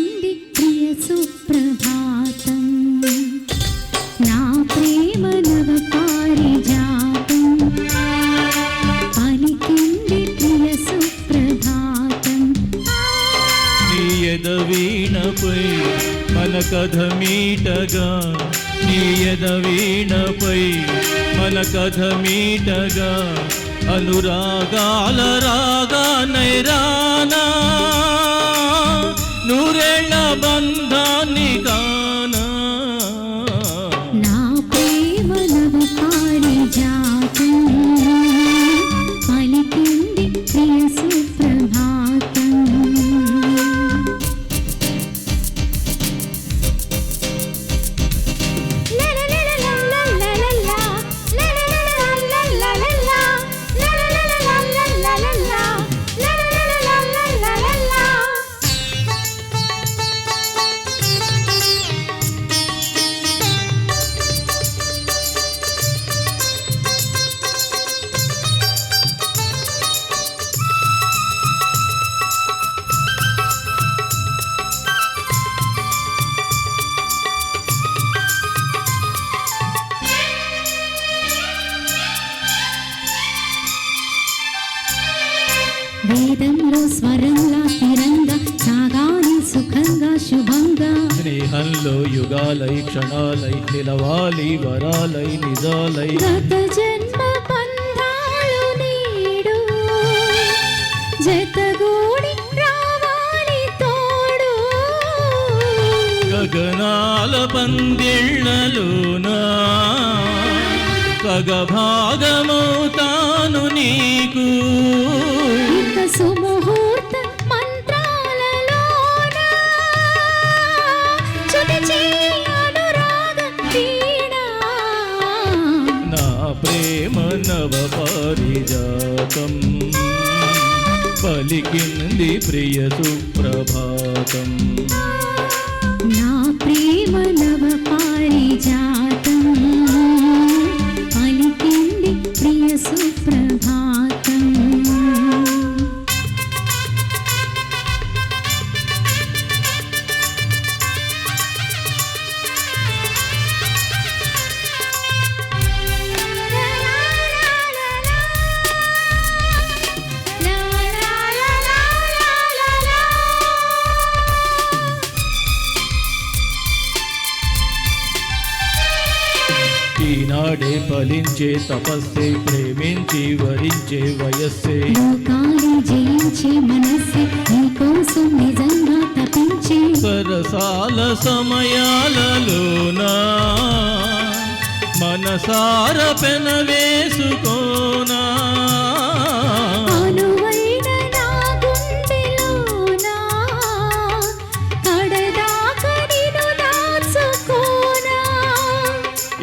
వచ్చింది ప్రియ సుప్రభాతం. నా ప్రేమ నవ పారిజాతం పలికింది ప్రియ సుప్రభాతం. నీయదవీణపై మన కథ మీటగా. నీయదవీణపై మన కథ మీటగా. అనురాగాల రాగా నైరానా. వేదంలో స్వరంగా స్థిరంగా సాగాలి సుఖంగా శుభంగా. స్నేహంలో యుగాలై క్షణాలై నిలవాలి వరాలై నిజాలై. గత జన్మ బంధాలు నీడు. జతగూడి రావాలి తోడు. గగనాల పందిళ్ళలోనా? ప్రేమ నవ పారిజాతం పలికింది ప్రియ సుప్రభాతం నా ప్రేమ నవ పారిజాతం ఈనాడే ఫలించే తపస్సే ప్రేమించి వరించే వయస్సే. జయించే మనస్సే నీకోసం నిజంగా తపించే. సరసాల సమయాలలోనా మనసార పెనవేసుకోనా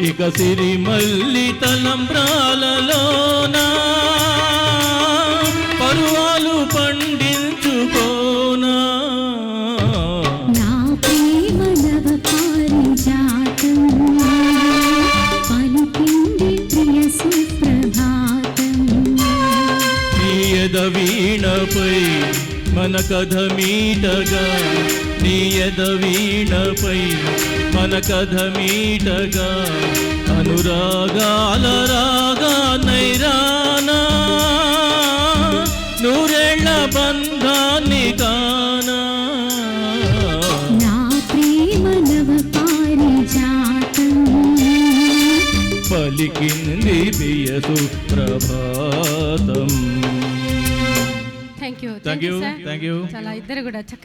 ఇక సిరిమల్లి తలంబ్రాలలోనా పరువాలు పండించుకోనా. వీణపై మన కథ మీటగా నీయద వీణపై మన కథ మీటగా అనురాగాల రాగా నైరానా నూరేళ్ళ బంధాన్ని కానా. నా పలికింది బియసు ప్రభాతం. Thank you you, sir. thank you. చాలా ఇద్దరు కూడా చక్కగా